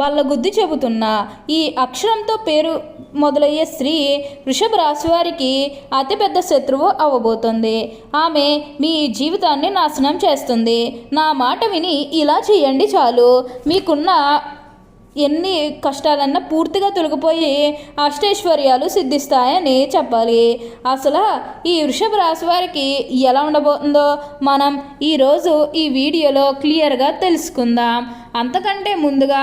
బల్లగుద్ది చెబుతున్నా ఈ అక్షరంతో పేరు మొదలయ్యే స్త్రీ వృషభ రాశివారికి అతిపెద్ద శత్రువు అవ్వబోతుంది. ఆమె మీ జీవితాన్ని నాశనం చేస్తుంది. నా మాట విని ఇలా చేయండి చాలు. మీకున్న ఎన్ని కష్టాలన్నా పూర్తిగా తొలగిపోయి అష్టైశ్వర్యాలు సిద్ధిస్తాయని చెప్పాలి. అసలు ఈ వృషభ రాశి వారికి ఎలా ఉండబోతుందో మనం ఈరోజు ఈ వీడియోలో క్లియర్గా తెలుసుకుందాం. అంతకంటే ముందుగా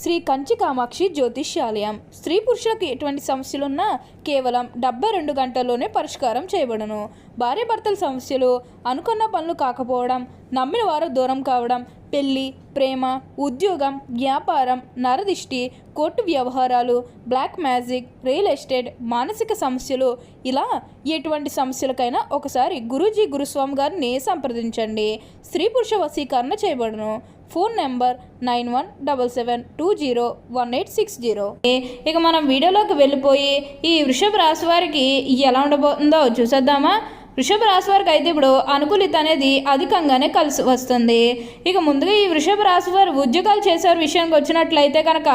శ్రీ కంచి కామాక్షి జ్యోతిష్యాలయం. స్త్రీ పురుషులకు ఎటువంటి సమస్యలున్నా కేవలం డెబ్బై రెండు గంటల్లోనే పరిష్కారం చేయబడను. భార్యాభర్తల సమస్యలు అనుకున్న పనులు కాకపోవడం నమ్మిన వారు దూరం కావడం పెళ్ళి ప్రేమ ఉద్యోగం వ్యాపారం నరదిష్టి కోర్టు వ్యవహారాలు బ్లాక్ మ్యాజిక్ రియల్ ఎస్టేట్ మానసిక సమస్యలు ఇలా ఎటువంటి సమస్యలకైనా ఒకసారి గురూజీ గురుస్వామి గారిని సంప్రదించండి. స్త్రీ పురుష వశీకరణ చేయబడును. Phone number nine one double seven two zero one eight six zero. ఇక మనం వీడియోలోకి వెళ్ళిపోయి ఈ వృషభ రాశి వారికి ఎలా ఉండబోతుందో చూసేద్దామా? వృషభ రాశి వారికి అయితే ఇప్పుడు అనుకూలిత అనేది అధికంగానే కలిసి వస్తుంది. ఇక ముందుగా ఈ వృషభ రాశి వారు ఉద్యోగాలు చేసేవారి విషయానికి వచ్చినట్లయితే కనుక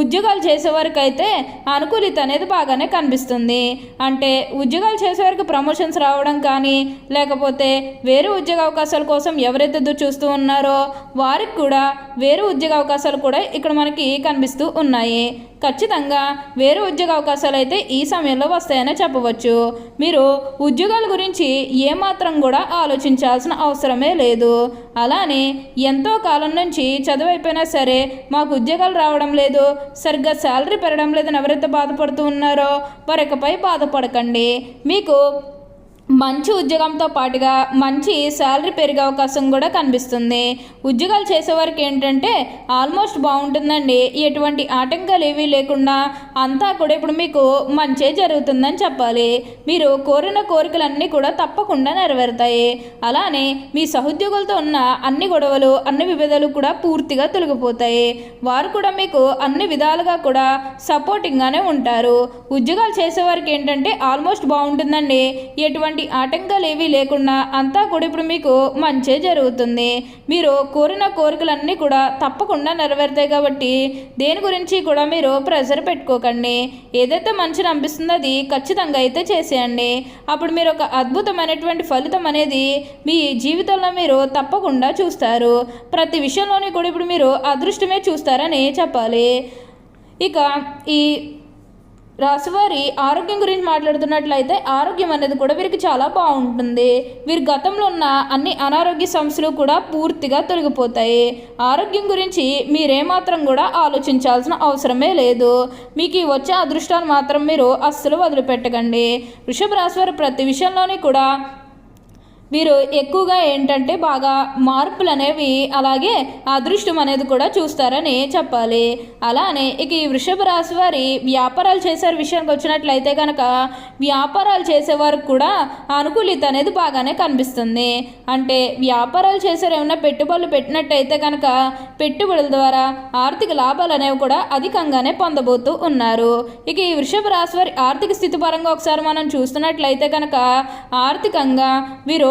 ఉద్యోగాలు చేసేవారికి అయితే అనుకూలిత అనేది బాగానే కనిపిస్తుంది. అంటే ఉద్యోగాలు చేసేవారికి ప్రమోషన్స్ రావడం కానీ లేకపోతే వేరే ఉద్యోగ అవకాశాల కోసం ఎవరైతే చూస్తూ ఉన్నారో వారికి కూడా వేరే ఉద్యోగ అవకాశాలు కూడా ఇక్కడ మనకి కనిపిస్తూ ఉన్నాయి. ఖచ్చితంగా వేరే ఉద్యోగ అవకాశాలు అయితే ఈ సమయంలో వస్తాయనే చెప్పవచ్చు. మీరు ఉద్యోగాల గురించి ఏమాత్రం కూడా ఆలోచించాల్సిన అవసరమే లేదు. అలానే ఎంతో కాలం నుంచి చదువు అయిపోయినా సరే మాకు ఉద్యోగాలు రావడం లేదు. సరిగ్గా శాలరీ పెరగడం లేదని ఎవరైతే బాధపడుతూ ఉన్నారో వారికపై బాధపడకండి. మీకు మంచి ఉద్యోగంతో పాటుగా మంచి శాలరీ పెరిగే అవకాశం కూడా కనిపిస్తుంది. ఉద్యోగాలు చేసేవారికి ఏంటంటే ఆల్మోస్ట్ బాగుంటుందండి. ఎటువంటి ఆటంకాలు ఏవీ లేకుండా అంతా కూడా ఇప్పుడు మీకు మంచే జరుగుతుందని చెప్పాలి. మీరు కోరిన కోరికలన్నీ కూడా తప్పకుండా నెరవేరుతాయి. అలానే మీ సహోద్యోగులతో ఉన్న అన్ని గొడవలు అన్ని విభేదాలు కూడా పూర్తిగా తొలగిపోతాయి. వారు కూడా మీకు అన్ని విధాలుగా కూడా సపోర్టింగ్గానే ఉంటారు. ఉద్యోగాలు చేసేవారికి ఏంటంటే ఆల్మోస్ట్ బాగుంటుందండి. ఎటువంటి ఆటంకాలు ఏవీ లేకుండా అంతా కూడా ఇప్పుడు మీకు మంచే జరుగుతుంది. మీరు కోరిన కోరికలన్నీ కూడా తప్పకుండా నెరవేరుతాయి కాబట్టి దేని గురించి కూడా మీరు ప్రెషర్ పెట్టుకోకండి. ఏదైతే మంచిని అనిపిస్తుందో అది ఖచ్చితంగా అయితే చేసేయండి. అప్పుడు మీరు ఒక అద్భుతమైనటువంటి ఫలితం అనేది మీ జీవితంలో మీరు తప్పకుండా చూస్తారు. ప్రతి విషయంలోని కూడా ఇప్పుడు మీరు అదృష్టమే చూస్తారని చెప్పాలి. ఇక ఈ రాశివారి ఆరోగ్యం గురించి మాట్లాడుతున్నట్లయితే ఆరోగ్యం అనేది కూడా వీరికి చాలా బాగుంటుంది. వీరి గతంలో ఉన్న అన్ని అనారోగ్య సమస్యలు కూడా పూర్తిగా తొలగిపోతాయి. ఆరోగ్యం గురించి మీరేమాత్రం కూడా ఆలోచించాల్సిన అవసరమే లేదు. మీకు ఈ వచ్చే అదృష్టాన్ని మాత్రం మీరు అస్సలు వదిలిపెట్టకండి. వృషభ రాశివారి ప్రతి విషయంలోని కూడా వీరు ఎక్కువగా ఏంటంటే బాగా మార్పులు అనేవి అలాగే అదృష్టం అనేది కూడా చూస్తారని చెప్పాలి. అలానే ఇక ఈ వృషభ రాశి వారి వ్యాపారాలు చేసే విషయానికి వచ్చినట్లయితే కనుక వ్యాపారాలు చేసేవారికి కూడా అనుకూలిత అనేది బాగానే కనిపిస్తుంది. అంటే వ్యాపారాలు చేసేవారు ఏమైనా పెట్టుబడులు పెట్టినట్టయితే కనుక పెట్టుబడుల ద్వారా ఆర్థిక లాభాలు అనేవి కూడా అధికంగానే పొందబోతూ ఉన్నారు. ఇక ఈ వృషభ రాశి వారి ఆర్థిక స్థితి పరంగా ఒకసారి మనం చూస్తున్నట్లయితే కనుక ఆర్థికంగా వీరు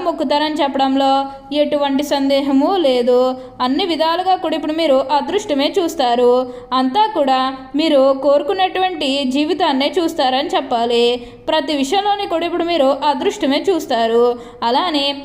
మొక్కుతారని చెప్పడంలో ఎటువంటి సందేహము లేదు. అన్ని విధాలుగా కూడా ఇప్పుడు మీరు అదృష్టమే చూస్తారు. అంతా కూడా మీరు కోరుకున్నటువంటి జీవితాన్నే చూస్తారని చెప్పాలి. ప్రతి విషయంలోని కూడా ఇప్పుడు మీరు అదృష్టమే చూస్తారు. అలానే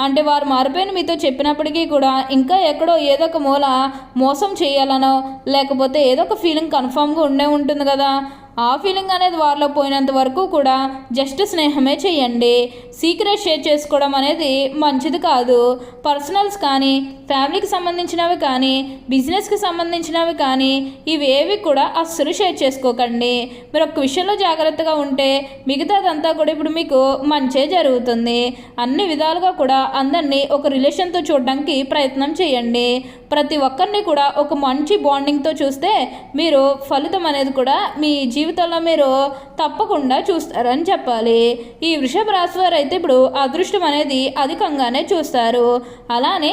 అంటే వారు మారిపోయిన మీతో చెప్పినప్పటికీ కూడా ఇంకా ఎక్కడో ఏదో ఒక మూల మోసం చేయాలనో లేకపోతే ఏదో ఒక ఫీలింగ్ కన్ఫామ్గా ఉండే ఉంటుంది కదా. ఆ ఫీలింగ్ అనేది వారిలో పోయినంత వరకు కూడా జస్ట్ స్నేహమే చేయండి. సీక్రెట్ షేర్ చేసుకోవడం అనేది మంచిది కాదు. పర్సనల్స్ కానీ ఫ్యామిలీకి సంబంధించినవి కానీ బిజినెస్కి సంబంధించినవి కానీ ఇవేవి కూడా అస్సలు షేర్ చేసుకోకండి. మీరు ఒక విషయంలో జాగ్రత్తగా ఉంటే మిగతాదంతా కూడా ఇప్పుడు మీకు మంచే జరుగుతుంది. అన్ని విధాలుగా కూడా అందరినీ ఒక రిలేషన్తో చూడడానికి ప్రయత్నం చేయండి. ప్రతి ఒక్కరిని కూడా ఒక మంచి బాండింగ్తో చూస్తే మీరు ఫలితం అనేది కూడా మీ జీవితం జీవితంలో మీరు తప్పకుండా చూస్తారని చెప్పాలి. ఈ వృషభ రాశి వారు అయితే ఇప్పుడు అదృష్టం అనేది అధికంగానే చూస్తారు. అలానే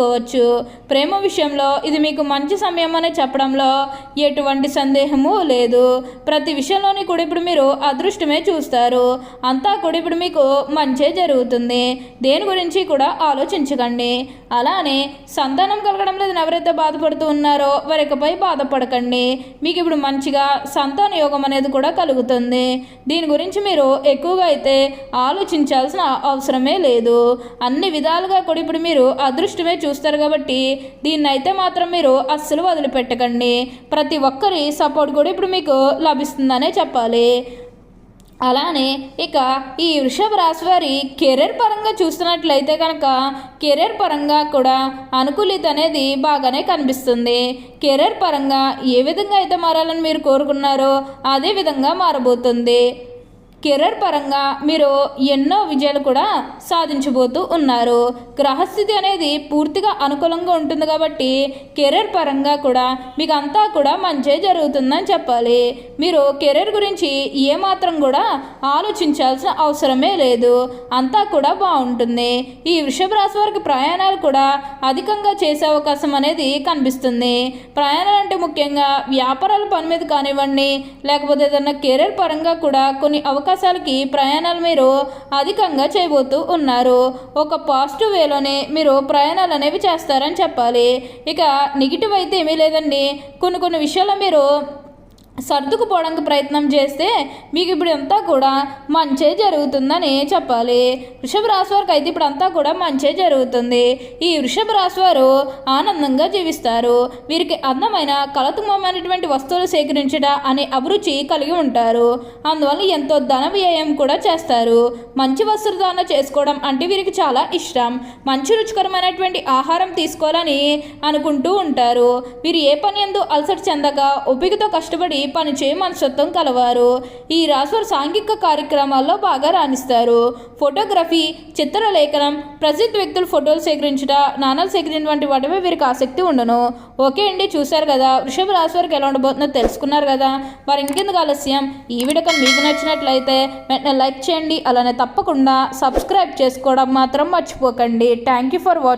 చెప్పుకోవచ్చు ప్రేమ విషయంలో ఇది మీకు మంచి సమయం అని చెప్పడంలో ఎటువంటి సందేహము లేదు. ప్రతి విషయంలోని కూడా ఇప్పుడు మీరు అదృష్టమే చూస్తారు. అంతా కూడా ఇప్పుడు మీకు మంచే జరుగుతుంది. దేని గురించి కూడా ఆలోచించకండి. అలానే సంతానం కలగడం లేదని ఎవరైతే బాధపడుతూ ఉన్నారో వారికపై బాధపడకండి. మీకు ఇప్పుడు మంచిగా సంతాన యోగం అనేది కూడా కలుగుతుంది. దీని గురించి మీరు ఎక్కువగా అయితే ఆలోచించాల్సిన అవసరమే లేదు. అన్ని విధాలుగా కూడా ఇప్పుడు మీరు అదృష్టమే చూ చూస్తారు కాబట్టి దీన్ని అయితే మాత్రం మీరు అస్సలు వదిలిపెట్టకండి. ప్రతి ఒక్కరి సపోర్ట్ కూడా ఇప్పుడు మీకు లభిస్తుందనే చెప్పాలి. అలానే ఇక ఈ వృషభ రాశి వారి కెరీర్ పరంగా చూస్తున్నట్లయితే కనుక కెరీర్ పరంగా కూడా అనుకూలిత అనేది బాగానే కనిపిస్తుంది. కెరీర్ పరంగా ఏ విధంగా అయితే మారాలని మీరు కోరుకున్నారో అదే విధంగా మారబోతుంది. కెరీర్ పరంగా మీరు ఎన్నో విజయాలు కూడా సాధించబోతూ ఉన్నారు. గ్రహస్థితి అనేది పూర్తిగా అనుకూలంగా ఉంటుంది కాబట్టి కెరీర్ పరంగా కూడా మీకు అంతా కూడా మంచి జరుగుతుందని చెప్పాలి. మీరు కెరీర్ గురించి ఏమాత్రం కూడా ఆలోచించాల్సిన అవసరమే లేదు. అంతా కూడా బాగుంటుంది. ఈ వృషభ రాశి వారికి ప్రయాణాలు కూడా అధికంగా చేసే అవకాశం అనేది కనిపిస్తుంది. ప్రయాణాలు అంటే ముఖ్యంగా వ్యాపారాల పని మీద కానివ్వండి లేకపోతే ఏదైనా కెరీర్ పరంగా కూడా కొన్ని అవకాశాలకి ప్రయాణాలు మీరు అధికంగా చేయబోతూ ఉన్నారు. ఒక పాజిటివ్ వేలోనే మీరు ప్రయాణాలు అనేవి చేస్తారని చెప్పాలి. ఇక నెగిటివ్ అయితే ఏమీ లేదండి. కొన్ని కొన్ని విషయాల్లో మీరు సర్దుకుపోవడానికి ప్రయత్నం చేస్తే మీకు ఇప్పుడు అంతా కూడా మంచే జరుగుతుందని చెప్పాలి. వృషభ రాశి వారికి అయితే ఇప్పుడు అంతా కూడా మంచే జరుగుతుంది. ఈ వృషభ రాశి వారు ఆనందంగా జీవిస్తారు. వీరికి అందమైన కలతుమమైనటువంటి వస్తువులు సేకరించట అనే అభిరుచి కలిగి ఉంటారు. అందువల్ల ఎంతో ధన వ్యయం కూడా చేస్తారు. మంచి వస్త్రధారణ చేసుకోవడం అంటే వీరికి చాలా ఇష్టం. మంచి రుచికరమైనటువంటి ఆహారం తీసుకోవాలని అనుకుంటూ ఉంటారు. వీరు ఏ పని ఎందు అలసట చెందక ఒప్పికతో కష్టపడి పని చేయ మనస్తత్వం కలవారు. ఈ రాశివారు సాంఘిక కార్యక్రమాల్లో బాగా రాణిస్తారు. ఫోటోగ్రఫీ చిత్రలేఖనం ప్రసిద్ధ వ్యక్తులు ఫోటోలు సేకరించుట నాణాలు సేకరించడం వంటి వాటిపై వీరికి ఆసక్తి ఉండను. ఓకే అండి చూశారు కదా. వృషభ రాశి వారికి ఎలా ఉండబోతుందో తెలుసుకున్నారు కదా. వారు ఇంకెందుకు ఆలస్యం? ఈ వీడియో మీకు నచ్చినట్లయితే వెంటనే లైక్ చేయండి. అలానే తప్పకుండా సబ్స్క్రైబ్ చేసుకోవడం మాత్రం మర్చిపోకండి. Thank you for watching